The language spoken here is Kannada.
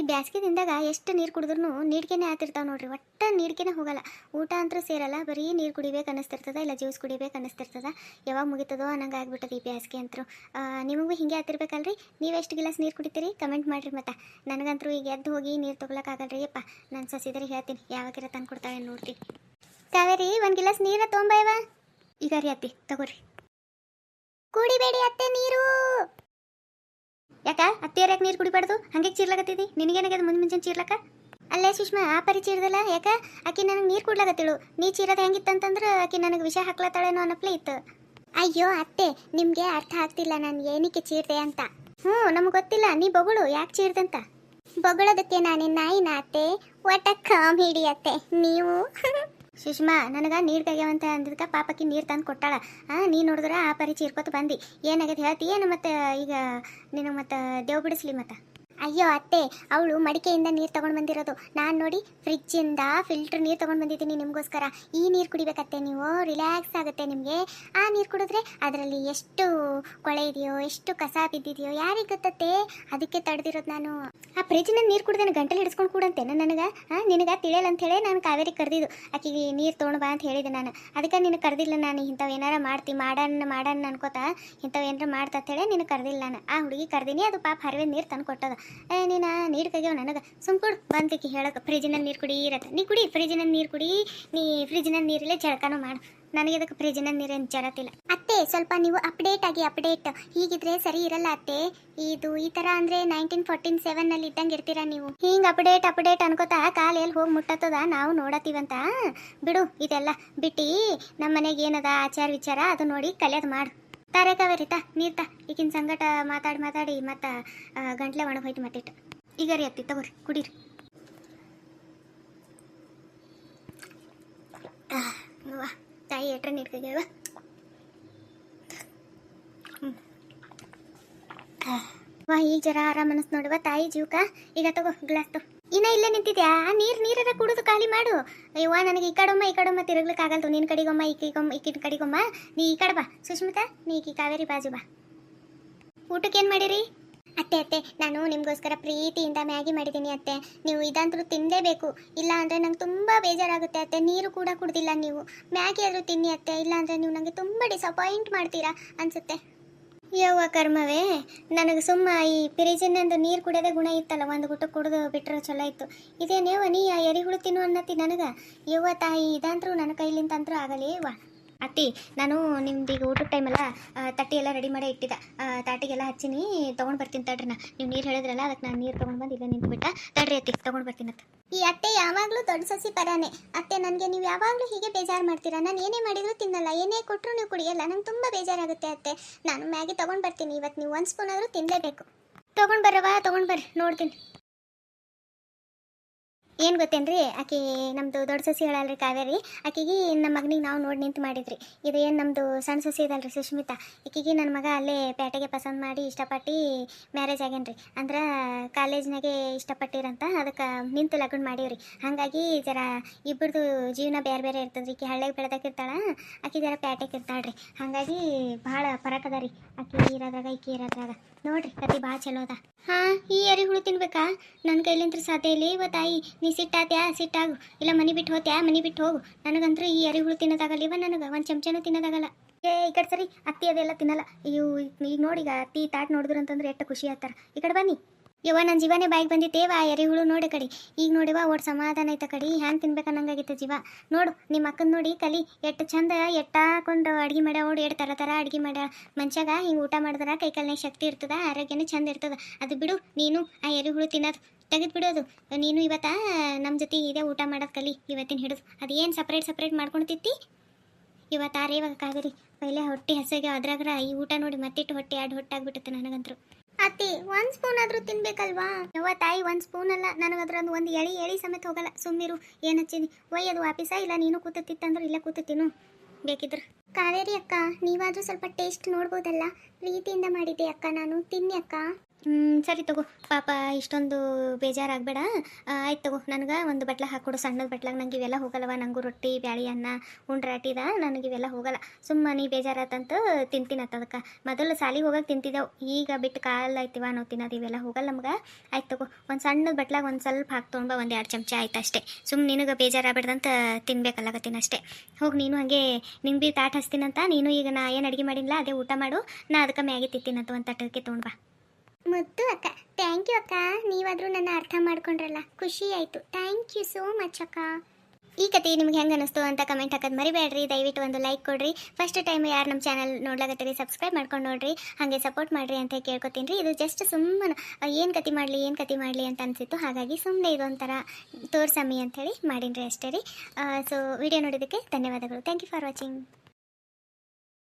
ಈ ಬ್ಯಾಸ್ಗೆ ದಿನದಾಗ ಎಷ್ಟು ನೀರು ಕುಡಿದ್ರು ನೀಡ್ಕೆನೆ ಆತಿರ್ತಾವ ನೋಡ್ರಿ. ಒಟ್ಟ ನೀಡ್ಕೆನೆ ಹೋಗಲ್ಲ. ಊಟ ಅಂತೂ ಸೇರಲ್ಲ. ಬರೀ ನೀರು ಕುಡಿಬೇಕು ಅನ್ನಿಸ್ತಿರ್ತದ, ಇಲ್ಲ ಜ್ಯೂಸ್ ಕುಡಿಬೇಕು ಅನ್ನಿಸ್ತಿರ್ತದ. ಯಾವಾಗ ಮುಗಿತದೋ ಅನ್ನಂಗೆ ಆಗ್ಬಿಟ್ಟದ ಈ ಬ್ಯಾಸ್ಗೆ ಅಂತೂ. ನಿಮಗೂ ಹಿಂಗೆ ಆತಿರ್ಬೇಕಲ್ರಿ? ನೀವು ಎಷ್ಟು ಗಿಲಾಸ್ ನೀರು ಕುಡಿತೀರಿ? ಕಮೆಂಟ್ ಮಾಡಿರಿ ಮತ್ತೆ. ನನಗಂತೂ ಈಗ ಎದ್ದು ಹೋಗಿ ನೀರು ತೊಗೊಳಕ್ಕಾಗಲ್ರಿ ಯಪ್ಪ, ನಾನು ಸಸಿದ್ರೆ ಹೇಳ್ತೀನಿ. ಯಾವಾಗಿರ ತಂದು ಕೊಡ್ತಾವೆ ನೋಡ್ತೀನಿ ಕಾವೇರಿ, ಒಂದು ಗಿಲಾಸ್ ನೀರ ತೊಗೊಂಬಯವ ಈಗ ರೀ ಅತ್ತಿ, ತಗೋರಿ. ಕುಡಿಬೇಡಿ ಅತ್ತೆ ನೀರು. ಯಾಕ? ಅತ್ತಿಯರ್ ಯಾಕೆ ನೀರು ಕುಡಿಬಾರ್ದು? ಹಂಗೆ ಚೀರ್ಲಾಕತ್ತಿದಿ? ನಿನಗೇನಾಗ್ಯದ ಮುಂದೆ ಮುಂಚೆ ಚೀರ್ಲಕ್ಕ ಅಲ್ಲೇ ಸುಷ್ಮಾ, ಆ ಪರಿ ಚೀರ್ದಲ್ಲ? ಯಾಕ? ಆಕಿ ನನಗೆ ನೀರು ಕುಡ್ಲಾಗತ್ತಿಳು ನೀ ಚೀರದ ಹೆಂಗಿತ್ತಂತಂದ್ರೆ ಆಕಿ ನನಗೆ ವಿಷ ಹಾಕ್ಲತ್ತಾಳೇನೋ ಅನ್ನಪ್ಲೇ ಇತ್ತು. ಅಯ್ಯೋ ಅತ್ತೆ, ನಿಮಗೆ ಅರ್ಥ ಆಗ್ತಿಲ್ಲ ನಾನು ಏನಕ್ಕೆ ಚೀರ್ದೆ ಅಂತ. ಹ್ಞೂ, ನಮ್ಗೆ ಗೊತ್ತಿಲ್ಲ. ನೀ ಬೊಗಳು, ಯಾಕೆ ಚೀರ್ದಂತ? ಬೊಗಳೋದಕ್ಕೆ ನಾನೇ ನಾಯಿನ ಅತ್ತೆ? ಒಟ್ಟ ಕಾಮಿಡಿ ಅತ್ತೆ, ನೀವು. ಸುಷ್ಮಾ, ನನಗ ನೀರು ತೆಗ್ಯಾವಂತ ಅಂದಿದ್ಕ ಪಾಪಕ್ಕೆ ನೀರು ತಂದು ಕೊಟ್ಟಾಳ. ಆ, ನೀ ನೋಡಿದ್ರ ಆ ಪರಿ ಚೀರ್ಕೊತ ಬಂದಿ. ಏನಾಗೈತೆ ಹೇಳ್ತಿ? ಏನು ಮತ್ತೆ ಈಗ ನಿನಗೆ ಮತ್ತೆ ದೇವ್ ಬಿಡಿಸ್ಲಿ ಮತ್ತೆ? ಅಯ್ಯೋ ಅತ್ತೆ, ಅವಳು ಮಡಿಕೆಯಿಂದ ನೀರು ತಗೊಂಡು ಬಂದಿರೋದು. ನಾನು ನೋಡಿ ಫ್ರಿಜ್ಜಿಂದ ಫಿಲ್ಟರ್ ನೀರು ತಗೊಂಡು ಬಂದಿದ್ದೀನಿ ನಿಮಗೋಸ್ಕರ. ಈ ನೀರು ಕುಡಿಬೇಕತ್ತೆ ನೀವು ರಿಲ್ಯಾಕ್ಸ್ ಆಗುತ್ತೆ ನಿಮಗೆ. ಆ ನೀರು ಕುಡಿದ್ರೆ ಅದರಲ್ಲಿ ಎಷ್ಟು ಕೊಳೆ ಇದೆಯೋ, ಎಷ್ಟು ಕಸ ಬಿದ್ದಿದೆಯೋ, ಯಾರಿಗೆ ಗೊತ್ತತ್ತೆ? ಅದಕ್ಕೆ ತಡೆದಿರೋದು ನಾನು. ಆ ಫ್ರಿಜ್ಜಿನ ನೀರು ಕುಡ್ದೇನೆ ಗಂಟಲು ಹಿಡಿಸ್ಕೊಂಡು ಕೂಡಂತೆ ನನಗೆ? ನಿನಗೆ ತಿಳಿಯಲ್ಲ ಅಂತ ಹೇಳಿ ನಾನು ಕಾವೇರಿ ಕರೆದಿದ್ದು. ಆಕೆಗೆ ನೀರು ತೊಗೊಂಡು ಬಾ ಅಂತ ಹೇಳಿದೆ ನಾನು. ಅದಕ್ಕೆ ನೀನು ಕರೆದಿಲ್ಲ ನಾನು, ಇಂಥವು ಏನಾರ ಮಾಡ್ತಿ ಮಾಡಣ್ಣ ಮಾಡಣ್ಣ ಅನ್ಕೋತ, ಇಂಥವು ಏನಾರ ಮಾಡ್ತಾ ಹೇಳಿ ನೀನು ಕರೆದಿಲ್ಲ ನಾನು. ಆ ಹುಡುಗಿ ಕರ್ದೀನಿ, ಅದು ಪಾಪ ಹರಿವೆ ನೀರು ತಂದು ಕೊಟ್ಟದ ಏ, ನೀನು, ನೀರು ಕಗ್ಯಾವ ನನಗೆ. ಸುಮ್ಕೊಡು ಬಂತಿಕ್ಕಿ ಹೇಳಕ್ಕೆ ಫ್ರಿಜ್ನಲ್ಲಿ ನೀರು ಕುಡಿ, ಇರತ್ತೆ. ನೀ ಕುಡಿ ಫ್ರಿಜ್ನಲ್ಲಿ ನೀರು ಕುಡಿ, ನೀ ಫ್ರಿಜ್ನಲ್ಲಿ ನೀರಲ್ಲೇ ಜಳಕನೂ ಮಾಡು. ನನಗೆ ಅದಕ್ಕೆ ಫ್ರಿಜ್ನಲ್ಲಿ ನೀರೇನು ಜರತಿಲ್ಲ ಅತ್ತೆ, ಸ್ವಲ್ಪ ನೀವು ಅಪ್ಡೇಟ್ ಆಗಿ ಅಪ್ಡೇಟ್ ಹೀಗಿದ್ರೆ ಸರಿ ಇರಲ್ಲ ಅತ್ತೆ. ಇದು ಈ ತರ ಅಂದ್ರೆ ನೈನ್ಟೀನ್ ಫೋರ್ಟೀನ್ ಸೆವೆನ್ನಲ್ಲಿ ಇದ್ದಂಗೆ ಇರ್ತೀರಾ ನೀವು? ಹಿಂಗೆ ಅಪ್ಡೇಟ್ ಅಪ್ಡೇಟ್ ಅನ್ಕೋತಾ ಕಾಲ ಎಲ್ಲಿ ಹೋಗಿ ಮುಟ್ಟತ್ತದ? ನಾವು ನೋಡತ್ತೀವಂತ. ಬಿಡು, ಇದೆಲ್ಲ ಬಿಟ್ಟು ನಮ್ಮ ಮನೆಗೆ ಏನದ ಆಚಾರ ವಿಚಾರ ಅದು ನೋಡಿ ಕಲಿಯೋದು ಮಾಡು. ತಾರೆ ಕಾವೇರಿ ತಾ ನೀರ್ ತಾ ಈಗಿನ ಸಂಗಟ ಮಾತಾಡಿ ಮಾತಾಡಿ ಮತ್ತ ಗಂಟ್ಲೆ ಒಣಗ್ ಹೋಯ್ತು ಮತ್ತಿಟ್ಟು. ಈಗ ರೀ ಅತ್ತಿ, ತಗೋರಿ, ಕುಡೀರಿ. ವಾ ತಾಯಿ ಎಟ್ರೆ ನೀಡ್ಕಗ್ಯಾವ ವಾ ಈಗ ಜರ ಆರಾಮ ಅನಸ್ ನೋಡುವ ತಾಯಿ ಜೀವಕ. ಈಗ ತಗೋ, ಗ್ಲಾಸ್ ತಗೋ. ಇನ್ನ ಇಲ್ಲೇ ನಿಂತಿದ್ಯಾ? ನೀರ್ ನೀರರ ಕುಡಿದು ಖಾಲಿ ಮಾಡು. ಅಯ್ಯವ್ವ ನನಗೆ ಈ ಕಡೊಮ್ಮ ಈ ಕಡೊಮ್ಮ ತಿರುಗ್ಲಿಕ್ಕೆ ಆಗಲ್ತು ನಿನ್ ಕಡೆಗೊಮ್ಮ ಈಕಿಗೊಮ್ಮ ಈಕಿನ ಕಡೆಗೊಮ್ಮ. ನೀ ಈ ಕಡೆ ಬಾ. ಸುಷ್ಮಿತಾ, ನೀ ಈಕಿ ಕಾವೇರಿ ಬಾಜು ಬಾ. ಊಟಕ್ಕೆ ಏನು ಮಾಡಿರಿ? ಅತ್ತೆ ಅತ್ತೆ, ನಾನು ನಿಮಗೋಸ್ಕರ ಪ್ರೀತಿಯಿಂದ ಮ್ಯಾಗಿ ಮಾಡಿದ್ದೀನಿ ಅತ್ತೆ. ನೀವು ಇದಂತರೂ ತಿನ್ನಲೇಬೇಕು ಇಲ್ಲ ಅಂದರೆ ನಂಗೆ ತುಂಬ ಬೇಜಾರಾಗುತ್ತೆ ಅತ್ತೆ. ನೀರು ಕೂಡ ಕುಡ್ದಿಲ್ಲ ನೀವು. ಮ್ಯಾಗಿ ಆದರೂ ತಿನ್ನಿ ಅತ್ತೆ. ಇಲ್ಲ ಅಂದರೆ ನೀವು ನನಗೆ ತುಂಬ ಡಿಸಪಾಯಿಂಟ್ ಮಾಡ್ತೀರಾ ಅನ್ಸುತ್ತೆ. ಯವ್ವ ಕರ್ಮವೇ, ನನಗೆ ಸುಮ್ಮ ಈ ಪಿರಿಜಿನಂದು ನೀರು ಕುಡಿಯೋದೇ ಗುಣ ಇತ್ತಲ್ಲ, ಒಂದು ಗುಟ ಕುಡಿದು ಬಿಟ್ಟರೆ ಚಲೋ ಇತ್ತು. ಇದೇನೇವ ನೀ ಆ ಎರಿಹುಳು ತಿನ್ನು ಅನ್ನತ್ತಿ ನನಗೆ? ಯವ್ವ ತಾಯಿ ಇದಂತ್ರು ನನ್ನ ಕೈಲಿಂತ ಅಂತರೂ ಆಗಲೇವ ಅತ್ತಿ ನಾನು ನಿಮ್ದು ಈಗ ಊಟದ ಟೈಮೆಲ್ಲ ತಟ್ಟಿ ಎಲ್ಲ ರೆಡಿ ಮಾಡಿ ಇಟ್ಟಿದ್ದೆ. ತಾಟಿಗೆಲ್ಲ ಹಚ್ಚಿನಿ ತೊಗೊಂಡು ಬರ್ತೀನಿ ತಡ್ರಿ ನಾ. ನೀವು ನೀರು ಹೇಳಿದ್ರಲ್ಲ ಅದಕ್ಕೆ ನಾನು ನೀರು ತೊಗೊಂಡು ಬಂದು ಇಲ್ಲೇ ನಿಂತ್ಬಿಟ್ಟ. ತಡ್ರಿ ಅತ್ತಿ ತೊಗೊಂಡು ಬರ್ತೀನಿ ಅತ್ತ. ಈ ಅತ್ತೆ ಯಾವಾಗಲೂ ದೊಡ್ಡ ಸಸಿ ಪರಾನೆ. ಅತ್ತೆ ನನಗೆ ನೀವು ಯಾವಾಗಲೂ ಹೀಗೆ ಬೇಜಾರು ಮಾಡ್ತೀರಾ? ನಾನು ಏನೇ ಮಾಡಿದರೂ ತಿನ್ನಲ್ಲ. ಏನೇ ಕೊಟ್ಟರು ನೀವು ಕುಡಿಯಲ್ಲ. ನಂಗೆ ತುಂಬ ಬೇಜಾರಾಗುತ್ತೆ ಅತ್ತೆ. ನಾನು ಮ್ಯಾಗಿ ತೊಗೊಂಡು ಬರ್ತೀನಿ. ಇವತ್ತು ನೀವು ಒಂದು ಸ್ಪೂನ್ ಆದರೂ ತಿನ್ನಲೇಬೇಕು ತೊಗೊಂಡು ಬರವಾ ತೊಗೊಂಡು ಬರ್ರಿ. ನೋಡ್ತೀನಿ. ಏನು ಗೊತ್ತೇನ್ರಿ? ಆಕೆ ನಮ್ಮದು ದೊಡ್ಡ ಸಸಿ ಹೇಳಲ್ರಿ ಕಾವೇರಿ. ಆಕೆಗೆ ನಮ್ಮ ಮಗನಿಗೆ ನಾವು ನೋಡಿ ನಿಂತು ಮಾಡಿದ್ರಿ. ಇದು ಏನು ನಮ್ಮದು ಸಣ್ಣ ಸಸಿ ಇದಲ್ರಿ ಸುಷ್ಮಿತಾ ಆಕೆಗೆ ನನ್ನ ಮಗ ಅಲ್ಲೇ ಪೇಟೆಗೆ ಪಸಂದ್ ಮಾಡಿ ಇಷ್ಟಪಟ್ಟು ಮ್ಯಾರೇಜ್ ಆಗೇನ್ರಿ ಅಂದ್ರೆ ಕಾಲೇಜ್ನಾಗೆ ಇಷ್ಟಪಟ್ಟಿರಂತ ಅದಕ್ಕೆ ನಿಂತು ಲಗ್ನ ಮಾಡೀವ್ರಿ. ಹಾಗಾಗಿ ಜರ ಇಬ್ಬರದು ಜೀವನ ಬೇರೆ ಬೇರೆ ಇರ್ತದ್ರಿ. ಈಕೆ ಹಳ್ಳಿಗೆ ಇರ್ತಾಳ, ಆಕೆ ಜರ ಪೇಟೆಗೆ ಇರ್ತಾಳ್ರಿ. ಹಾಗಾಗಿ ಭಾಳ ಫರಕ್ ಅದ ರೀ ಆಕೆ ಇರೋದ್ರಾಗ ಈಕೆ ಇರೋದ್ರಾಗ. ನೋಡ್ರಿ ಕತಿ ಭಾಳ ಚಲೋ ಅದ. ಹಾಂ, ಈ ಎರಿಹುಳು ತಿನ್ಬೇಕಾ? ನನ್ನ ಕೈಲಿಂತ್ರ ಸಾಧ್ಯ ಇಲ್ಲ ಇವ ತಾಯಿ. ನೀ ಸಿಟ್ಟಾತ್ಯಾ? ಸಿಟ್ಟಾಗು. ಇಲ್ಲ ಮನೆ ಬಿಟ್ಟು ಹೋತ್ಯಾ? ಮನೆ ಬಿಟ್ಟು ಹೋಗು. ನನಗಂತ್ರ ಈ ಎರಿಹುಳು ತಿನ್ನೋದಾಗಲ್ಲ ಇವ ನನಗೆ. ಒಂದು ಚಮಚನೂ ತಿನ್ನೋದಾಗಲ್ಲ. ಏ, ಈ ಕಡೆ ಸರಿ. ಅತ್ತಿ ಅದೆಲ್ಲ ತಿನ್ನಲ್ಲ. ಇವು ಈಗ ನೋಡಿ ಈಗ ಅತ್ತಿ ತಾಟ್ ನೋಡಿದ್ರು ಅಂತಂದ್ರೆ ಎಷ್ಟು ಖುಷಿ ಆಗ್ತಾರ. ಈ ಕಡೆ ಬನ್ನಿ. ಯವ್ವ ನನ್ನ ಜೀವನೇ ಬಾಯಿಗೆ ಬಂದಿತ್ತೇವ ಆ ಎರೆಹುಳು ನೋಡಿ ಕಡಿ. ಈಗ ನೋಡಿವ ಒಟ್ಟು ಸಮಾಧಾನ ಐತ ಕಡಿ. ಹ್ಯಾಂಗೆ ತಿನ್ಬೇಕನ್ನಂಗಾಗಿತ್ತು ಜೀವ. ನೋಡು ನಿಮ್ಮ ಅಕ್ಕನ ನೋಡಿ, ಕಲಿ ಎಷ್ಟು ಚಂದ ಎಟ್ಟಾಕೊಂಡು ಅಡ್ಗೆ ಮಾಡ್ಯಾವ ಓಡಿ ಎಷ್ಟು ಥರ ಥರ ಅಡ್ಗೆ ಮಾಡ್ಯ ಮನ್ಷಾಗ ಹಿಂಗೆ ಊಟ ಮಾಡಿದ್ರೆ ಕೈಕಾಲಿನ ಶಕ್ತಿ ಇರ್ತದ, ಆರೋಗ್ಯನೂ ಚಂದ ಇರ್ತದ. ಅದು ಬಿಡು, ನೀನು ಆ ಎರೆಹುಳು ತಿನ್ನೋದು ತೆಗೆದು ಬಿಡೋದು. ನೀನು ಇವತ್ತ ನಮ್ಮ ಜೊತೆ ಇದೇ ಊಟ ಮಾಡೋದು ಕಲಿ, ಇವತ್ತಿನ ಹಿಡಿದು. ಅದು ಏನು ಸಪ್ರೇಟ್ ಸಪ್ರೇಟ್ ಮಾಡ್ಕೊಂಡು ತಿತ್ತಿ? ಇವತ್ತು ಆರೇ ಇವಾಗ ಕಾಗರಿ ಪೈಲೆ ಹೊಟ್ಟೆ ಹಸಿಗೆ ಅದ್ರಾಗ್ರ ಈ ಊಟ ನೋಡಿ ಮತ್ತಿಟ್ಟು ಹೊಟ್ಟೆ ಎರಡು ಹೊಟ್ಟೆ ಆಗ್ಬಿಡುತ್ತೆ ನನಗಂತರು. ಅತ್ತಿ, ಒಂದು ಸ್ಪೂನ್ ಆದ್ರೂ ತಿನ್ಬೇಕಲ್ವಾ? ಯವ್ವ ತಾಯಿ, ಒಂದ್ ಸ್ಪೂನ್ ಅಲ್ಲ. ನನಗದ್ರದ್ದು ಒಂದು ಎಳಿ ಎಳಿ ಸಮೇತ ಹೋಗಲ್ಲ. ಸುಮ್ಮಿರು ಏನು ಹಚ್ಚಿನಿ ಒಯ್ಯದು ವಾಪಿಸ? ಇಲ್ಲ, ನೀನು ಕೂತತ್ತಿತ್ತಂದ್ರೆ ಇಲ್ಲ ಕೂತತಿನು ಬೇಕಿದ್ರು. ಕಾವೇರಿ ಅಕ್ಕ, ನೀವಾದ್ರೂ ಸ್ವಲ್ಪ ಟೇಸ್ಟ್ ನೋಡ್ಬೋದಲ್ಲ? ಪ್ರೀತಿಯಿಂದ ಮಾಡಿದ್ದೆ ಅಕ್ಕ ನಾನು. ತಿನ್ನಿ ಅಕ್ಕ. ಸರಿ ತಗೋ. ಪಾಪ ಇಷ್ಟೊಂದು ಬೇಜಾರಾಗಬೇಡ. ಆಯ್ತು ತಗೋ. ನನಗೆ ಒಂದು ಬಟ್ಲ ಹಾಕ್ಕೊಡು ಸಣ್ಣದ ಬಟ್ಲಾಗ ನಂಗೆ ಇವೆಲ್ಲ ಹೋಗಲ್ಲವ. ನಂಗೂ ರೊಟ್ಟಿ, ಬ್ಯಾಳಿ ಅನ್ನ ಉಂಡ್ರಾಟಿದ ನನಗೆ ಇವೆಲ್ಲ ಹೋಗಲ್ಲ. ಸುಮ್ಮ ನೀ ಬೇಜಾರಾತಂತ ತಿಂತೀನತ್ತ ಅದಕ್ಕೆ. ಮೊದಲು ಸಾಲಿಗೆ ಹೋಗಕ್ಕೆ ತಿಂತಿದ್ದೆವು. ಈಗ ಬಿಟ್ಟು ಕಾಲ ಐತಿವ ನಾವು ತಿನ್ನೋದು ಇವೆಲ್ಲ ಹೋಗಲ್ಲ ನಮ್ಗೆ. ಆಯ್ತು ತಗೋ. ಒಂದು ಸಣ್ಣದ ಬಟ್ಲಾಗ ಒಂದು ಸ್ವಲ್ಪ ಹಾಕಿ ತೊಗೊಂಬ ಒಂದು ಎರಡು ಚಮಚ ಆಯ್ತು ಅಷ್ಟೇ. ಸುಮ್ಮನೆ ನಿನಗೆ ಬೇಜಾರಾಗ್ಬಿಡ್ದಂತ ತಿನ್ಬೇಕಲ್ಲಾಗತ್ತೀನಿ ಅಷ್ಟೇ. ಹೋಗಿ ನೀನು ಹಾಗೆ ನಿಂಗೆ ಬಿ ತಾಟ್ ಹಚ್ತೀನಂತ, ನೀನು ಈಗ ನಾ ಏನು ಅಡುಗೆ ಮಾಡಿಲ್ಲ ಅದೇ ಊಟ ಮಾಡು. ನಾ ಅದಕ್ಕೆ ಮ್ಯಾಗಿ ತಿಂತೀನಂತ ಒಂದು ತಟ್ಟಕ್ಕೆ ತೊಗೊಂಡು ಬಾ. ಮುದ್ದು ಅಕ್ಕ. ಥ್ಯಾಂಕ್ ಯು ಅಕ್ಕ. ನೀವಾದರೂ ನನ್ನ ಅರ್ಥ ಮಾಡ್ಕೊಂಡ್ರಲ್ಲ. ಖುಷಿ ಆಯಿತು. ಥ್ಯಾಂಕ್ ಯು ಸೋ ಮಚ್ ಅಕ್ಕ. ಈ ಕತೆ ನಿಮ್ಗೆ ಹೆಂಗೆ ಅನಿಸ್ತು ಅಂತ ಕಮೆಂಟ್ ಹಾಕೋದು ಮರಿಬೇಡ್ರಿ. ದಯವಿಟ್ಟು ಒಂದು ಲೈಕ್ ಕೊಡ್ರಿ. ಫಸ್ಟ್ ಟೈಮ್ ಯಾರು ನಮ್ಮ ಚಾನಲ್ ನೋಡ್ಲಾಗತ್ತೀರಿ ಸಬ್ಸ್ಕ್ರೈಬ್ ಮಾಡ್ಕೊಂಡು ನೋಡ್ರಿ. ಹಾಗೆ ಸಪೋರ್ಟ್ ಮಾಡ್ರಿ ಅಂತ ಕೇಳ್ಕೊತೀನಿ ಇದು ಜಸ್ಟ್ ಸುಮ್ಮನೆ ಏನು ಕತೆ ಮಾಡಲಿ, ಏನು ಕತೆ ಮಾಡಲಿ ಅಂತ ಅನಿಸಿತ್ತು. ಹಾಗಾಗಿ ಸುಮ್ಮನೆ ಇದೊಂಥರ ತೋರ್ಸಮ್ಮಿ ಅಂಥೇಳಿ ಮಾಡೀನಿ ರೀ ಅಷ್ಟೇ ರೀ. ಸೊ ವಿಡಿಯೋ ನೋಡಿದ್ದಕ್ಕೆ ಧನ್ಯವಾದಗಳು. Thank you for watching